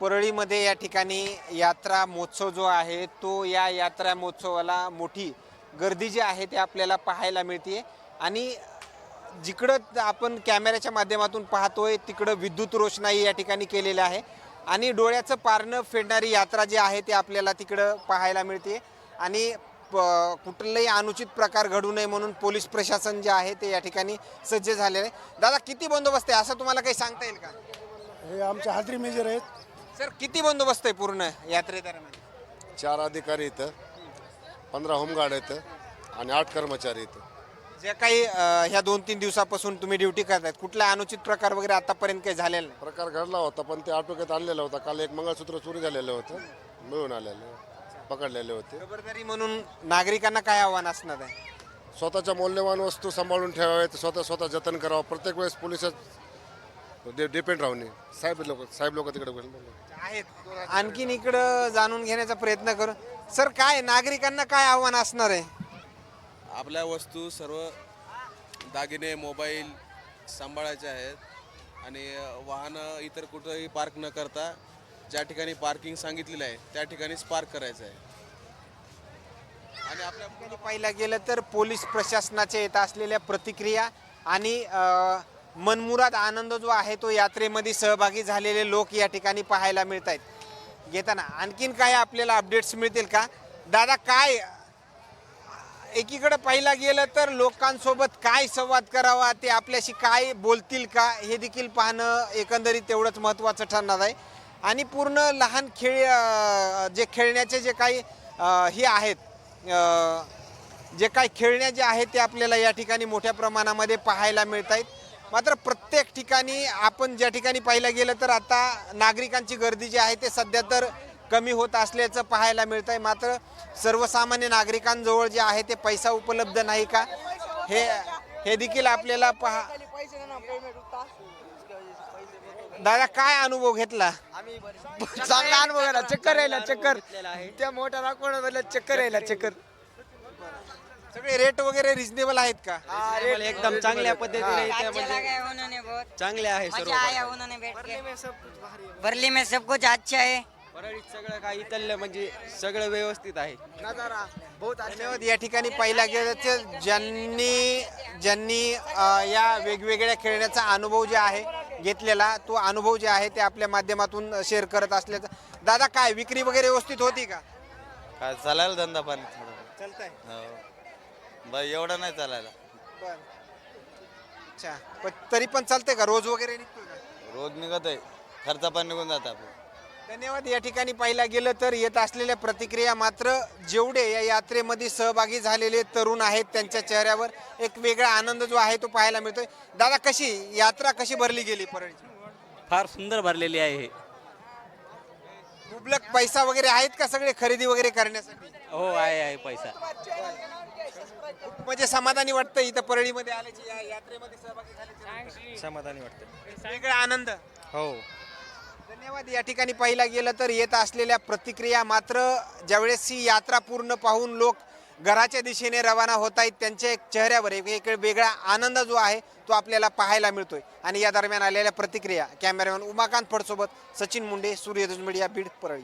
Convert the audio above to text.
परळीमध्ये या ठिकाणी यात्रा महोत्सव जो आहे तो या यात्रा महोत्सवाला मोठी गर्दी जी आहे ते आपल्याला पाहायला मिळते. आणि जिकडं आपण कॅमेऱ्याच्या माध्यमातून पाहतोय तिकडं विद्युत रोषणाई या ठिकाणी केलेलं आहे. आणि डोळ्याचं पारणं फेडणारी यात्रा जी आहे ते आपल्याला तिकडं पाहायला मिळते. आणि प- कुठलाही अनुचित प्रकार घडू नये म्हणून पोलीस प्रशासन जे आहे ते या ठिकाणी सज्ज झालेलं आहे. दादा किती बंदोबस्त आहे? असं तुम्हाला काही सांगता येईल का? हे आमचे हाजरी मेजर आहेत. सर किती बंदोबस्त आहे पूर्ण यात्रेदरम्यान? चार अधिकारी इथं पंधरा होमगार्ड आहेत आणि आठ कर्मचारी इथं. जे काही अं, ह्या दोन तीन दिवसापासून तुम्ही ड्युटी करतायत कुठला अनुचित प्रकार वगैरे आतापर्यंत काही झालेला नाही? प्रकार घडला होता पण ते आटोक्यात आणलेलं होतं. काल एक मंगळसूत्र चोरी झालेलं होतं मिळून आलेलं पकडलेले होते. खबरदारी म्हणून नागरिकांना काय आव्हान असणार आहे? स्वतःच्या मौल्यवान वस्तू सांभाळून ठेवाव्यात स्वतः स्वतः जतन करावं. प्रत्येक वेळेस पोलिसात डिपेंड राहू नये साहेब लोक साहेब लोक तिकडे आहेत. आणखीन इकडं जाणून घेण्याचा प्रयत्न करू. सर काय नागरिकांना काय आव्हान असणार आहे? आपल्या वस्तू सर्व दागिने मोबाईल सांभाळायचे आहेत. आणि वाहनं इतर कुठंही पार्क न करता ज्या ठिकाणी पार्किंग सांगितलेलं आहे त्या ठिकाणीच पार्क करायचं आहे. आणि आपल्या पाहिलं गेलं तर पोलीस प्रशासनाच्या येत असलेल्या प्रतिक्रिया आणि अ, मनमुराद आनंद जो आहे तो यात्रेमध्ये सहभागी झालेले लोक या ठिकाणी पाहायला मिळत आहेत घेताना आणखीन काय आपल्याला अपडेट्स मिळतील का? दादा काय एकीकडे पाहिला गेलं तर लोकांसोबत काय संवाद करावा ते आपल्याशी काय बोलतील का हे देखील पाहणं एकंदरीत तेवढंच महत्त्वाचं ठरणार आहे. आणि पूर्ण लहान खेळ जे खेळण्याचे जे काही हे आहेत जे काही खेळण्या जे आहेत ते आपल्याला या ठिकाणी मोठ्या प्रमाणामध्ये पाहायला मिळत आहेत मात्र प्रत्येक ठिकाणी आपण ज्या ठिकाणी पाहिलं गेलं तर आता नागरिकांची गर्दी जी आहे ते सध्या तर कमी होत असल्याचं पाहायला मिळत आहे मात्र सर्वसामान्य नागरिकांजवळ जे आहे ते पैसा उपलब्ध नाही का? हे हे देखील आपल्याला पहा. दादा काय अनुभव घेतला? चांगला अनुभव चक्कर यायला चक्कर. त्या मोठ्या राखवण्याला चक्कर यायला चक्कर. सगळे रेट वगैरे रिजनेबल आहेत का? एकदम चांगल्या पद्धतीने इथे अच्छा म्हणजे लगा है उन्होंने बहुत. चांगले आहे सर्व मजा आया उन्होंने बैठ के बरली में सब कुछ अच्छा है परळीत सगळं काही इथलं म्हणजे सगळं व्यवस्थित आहे. नजारा बहुत धन्यवाद. या ठिकाणी पाहिला गेलं तर ज्यांनी ज्यांनी अ, या वेगवेगळ्या खेळण्याचा अनुभव जे आहे घेतलेला तो अनुभव जे आहे ते आपल्या माध्यमातून शेअर करत असल्याचं. दादा काय विक्री वगैरे व्यवस्थित होती का? काय चालायला धंदा पाणी. थोडं चालतंय. हो. बाई एवढं नाही चालायला. बर. अच्छा. पण तरी पण चालतंय का? रोज वगैरे निघतोय का? रोज निघत आहे खर्च पण निघून जात आपलं. धन्यवाद. या ठिकाणी पाहिला गेलं तर येत असलेल्या प्रतिक्रिया मात्र जेवढे या यात्रेमध्ये सहभागी झालेले तरुण आहेत त्यांच्या चेहऱ्यावर एक वेगळा आनंद जो आहे तो पाहायला मिळतोय. दादा कशी यात्रा कशी भरली गेली परळची? फार सुंदर भरलेली आहे. हे. मुबलक पैसा वगैरे आहेत का सगळे खरेदी वगैरे करण्यासाठी? हो आहे आहे पैसा. म्हणजे समाधानी वाटतं इथं परळीमध्ये आल्याची या यात्रेमध्ये सहभागी झाल्याची? समाधानी वाटतं. वेगळा आनंद. हो. धन्यवाद. या ठिकाणी पाहिला गेलं तर येत असलेल्या प्रतिक्रिया मात्र ज्यावेळेस ही यात्रा पूर्ण पाहून लोक घराच्या दिशेने रवाना होत आहेत. त्यांच्या एक चेहऱ्यावर एक एक वेगळा आनंद जो आहे तो आपल्याला पाहायला मिळतोय. आणि या दरम्यान आलेल्या प्रतिक्रिया कॅमेरामॅन उमाकांत फडसोबत सचिन मुंडे सूर्यदुज मीडिया बीड परळी.